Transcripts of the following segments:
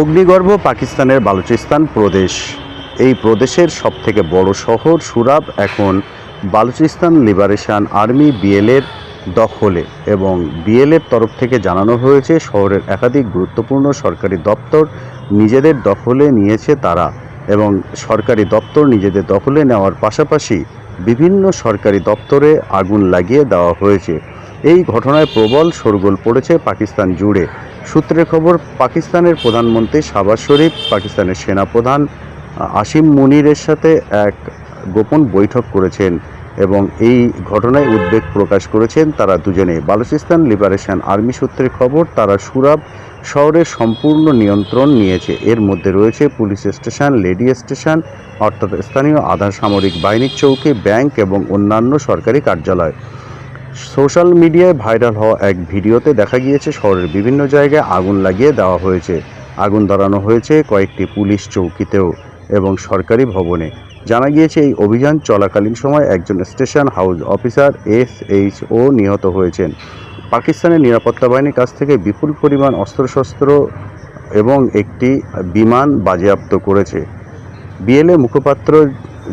অগ্নিগর্ভ পাকিস্তানের বালুচিস্তান প্রদেশ। এই প্রদেশের সবথেকে বড় শহর সুরাব এখন বালুচিস্তান লিবারেশন আর্মি বিএলের দখলে এবং বিএলের তরফ থেকে জানানো হয়েছে, শহরের একাধিক গুরুত্বপূর্ণ সরকারি দপ্তর নিজেদের দখলে নিয়েছে তারা এবং সরকারি দপ্তর নিজেদের দখলে নেওয়ার পাশাপাশি বিভিন্ন সরকারি দপ্তরে আগুন লাগিয়ে দেওয়া হয়েছে। এই ঘটনায় প্রবল শোরগোল পড়েছে পাকিস্তান জুড়ে। সূত্রের খবর, পাকিস্তানের প্রধানমন্ত্রী শাহবাজ শরীফ, পাকিস্তানের সেনাপ্রধান আসিম মুনিরের সাথে এক গোপন বৈঠক করেছেন এবং এই ঘটনায় উদ্বেগ প্রকাশ করেছেন তারা দুজনে বালুচিস্তান লিবারেশন আর্মি সূত্রের খবর, তারা সুরাব শহরের সম্পূর্ণ নিয়ন্ত্রণ নিয়েছে। এর মধ্যে রয়েছে পুলিশ স্টেশন, লেডি স্টেশন, অর্থাৎ স্থানীয় আধা সামরিক বাহিনীর চৌকি, ব্যাংক এবং অন্যান্য সরকারি কার্যালয়। সোশ্যাল মিডিয়ায় ভাইরাল হওয়া এক ভিডিওতে দেখা গিয়েছে শহরের বিভিন্ন জায়গায় আগুন লাগিয়ে দেওয়া হয়েছে। আগুন ধরানো হয়েছে কয়েকটি পুলিশ চৌকিতেও এবং সরকারি ভবনে। জানা গিয়েছে, এই অভিযান চলাকালীন সময় একজন station house officer S H O নিহত হয়েছেন। পাকিস্তানের নিরাপত্তা বাহিনীর কাছ থেকে বিপুল পরিমাণ অস্ত্রশস্ত্র এবং একটি বিমান বাজেয়াপ্ত করেছে। বিএলএ মুখপাত্র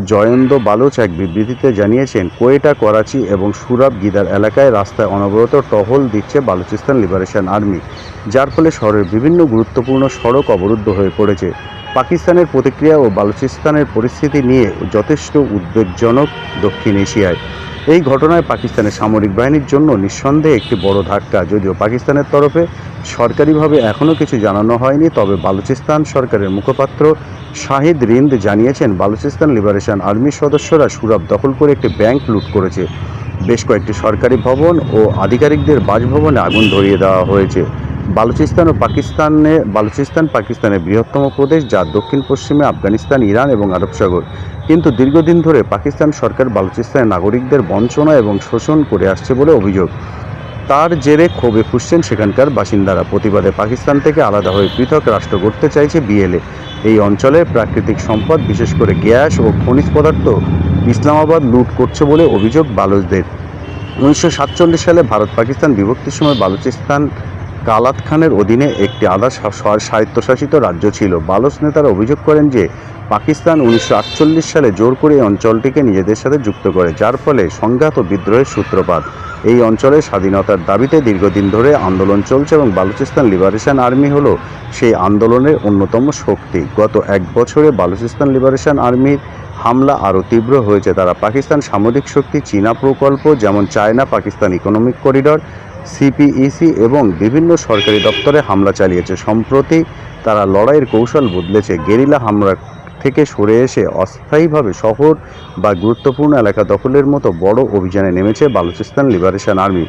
জয়ন্ত বালোচ এক বিবৃতিতে জানিয়েছেন, কোয়েটা, করাচি এবং সুরাব গিদার এলাকায় রাস্তায় অনবরত টহল দিচ্ছে বালুচিস্তান লিবারেশন আর্মি, যার ফলে শহরের বিভিন্ন গুরুত্বপূর্ণ সড়ক অবরুদ্ধ হয়ে পড়েছে। পাকিস্তানের প্রতিক্রিয়া ও বালুচিস্তানের পরিস্থিতি নিয়ে যথেষ্ট উদ্বেগজনক দক্ষিণ এশিয়ায়। এই ঘটনায় পাকিস্তানের সামরিক বাহিনীর জন্য নিঃসন্দেহে একটি বড় ধাক্কা। যদিও পাকিস্তানের তরফে সরকারিভাবে এখনও কিছু জানানো হয়নি, তবে বালুচিস্তান সরকারের মুখপাত্র শাহিদ রিন্দ জানিয়েছেন, বালুচিস্তান লিবারেশন আর্মির সদস্যরা সুরাব দখল করে একটি ব্যাংক লুট করেছে। বেশ কয়েকটি সরকারি ভবন ও আধিকারিকদের বাসভবনে আগুন ধরিয়ে দেওয়া হয়েছে। বালুচিস্তান ও পাকিস্তানে, বালুচিস্তান, পাকিস্তানের বৃহত্তম প্রদেশ যা দক্ষিণ, পশ্চিমে আফগানিস্তান, ইরান এবং আরব সাগর। কিন্তু দীর্ঘদিন ধরে পাকিস্তান সরকার বালুচিস্তানের নাগরিকদের বঞ্চনা এবং শোষণ করে আসছে বলে অভিযোগ। তার জেরে ক্ষোভে ফুসছেন সেখানকার বাসিন্দারা। প্রতিবাদে পাকিস্তান থেকে আলাদা হয়ে পৃথক রাষ্ট্র গড়তে চাইছে বিএলএ। এই অঞ্চলের প্রাকৃতিক সম্পদ, বিশেষ করে গ্যাস ও খনিজ পদার্থ, ইসলামাবাদ লুট করছে বলে অভিযোগ বালুচদের। উনিশশো সাতচল্লিশ সালে ভারত পাকিস্তান বিভক্তির সময় বালুচিস্তান কালাত খানের অধীনে একটি আধা স্বায়ত্তশাসিত রাজ্য ছিল। বালস নেতারা অভিযোগ করেন যে, পাকিস্তান উনিশশো আটচল্লিশ সালে জোর করে এই অঞ্চলটিকে নিজেদের সাথে যুক্ত করে, যার ফলে সংঘাত ও বিদ্রোহের সূত্রপাত। এই অঞ্চলের স্বাধীনতার দাবিতে দীর্ঘদিন ধরে আন্দোলন চলছে এবং বালুচিস্তান লিবারেশন আর্মি হল সেই আন্দোলনের অন্যতম শক্তি। গত এক বছরে বালুচিস্তান লিবারেশন আর্মির হামলা আরও তীব্র হয়েছে। তারা পাকিস্তান সামরিক শক্তি চীনা প্রকল্প, যেমন China Pakistan economic corridor CPEC এবং বিভিন্ন সরকারি দপ্তরে হামলা চালিয়েছে। সম্প্রতি তারা লড়াইয়ের কৌশল বদলেছে। গেরিলা হামলা থেকে সরে এসে অস্থায়ীভাবে শহর বা গুরুত্বপূর্ণ এলাকা দখলের মতো বড় অভিযানে নেমেছে বালুচিস্তান লিবারেশন আর্মি।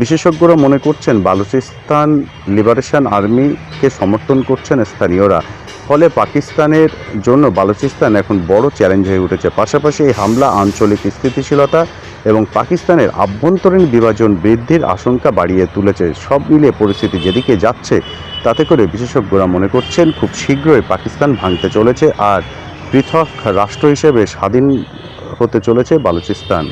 বিশেষজ্ঞরা মনে করছেন বালুচিস্তান লিবারেশন আর্মিকে সমর্থন করছেন স্থানীয়রা। ফলে পাকিস্তানের জন্য বালুচিস্তান এখন বড় চ্যালেঞ্জ হয়ে উঠেছে। পাশাপাশি এই হামলা আঞ্চলিক স্থিতিশীলতা এবং পাকিস্তানের আভ্যন্তরীণ বিভাজন বৃদ্ধির আশঙ্কা বাড়িয়ে তুলেছে। সব মিলিয়ে পরিস্থিতি যেদিকে যাচ্ছে, তাতে করে বিশেষজ্ঞরা মনে করছেন খুব শীঘ্রই পাকিস্তান ভাঙতে চলেছে আর পৃথক রাষ্ট্র হিসেবে স্বাধীন হতে চলেছে বালুচিস্তান।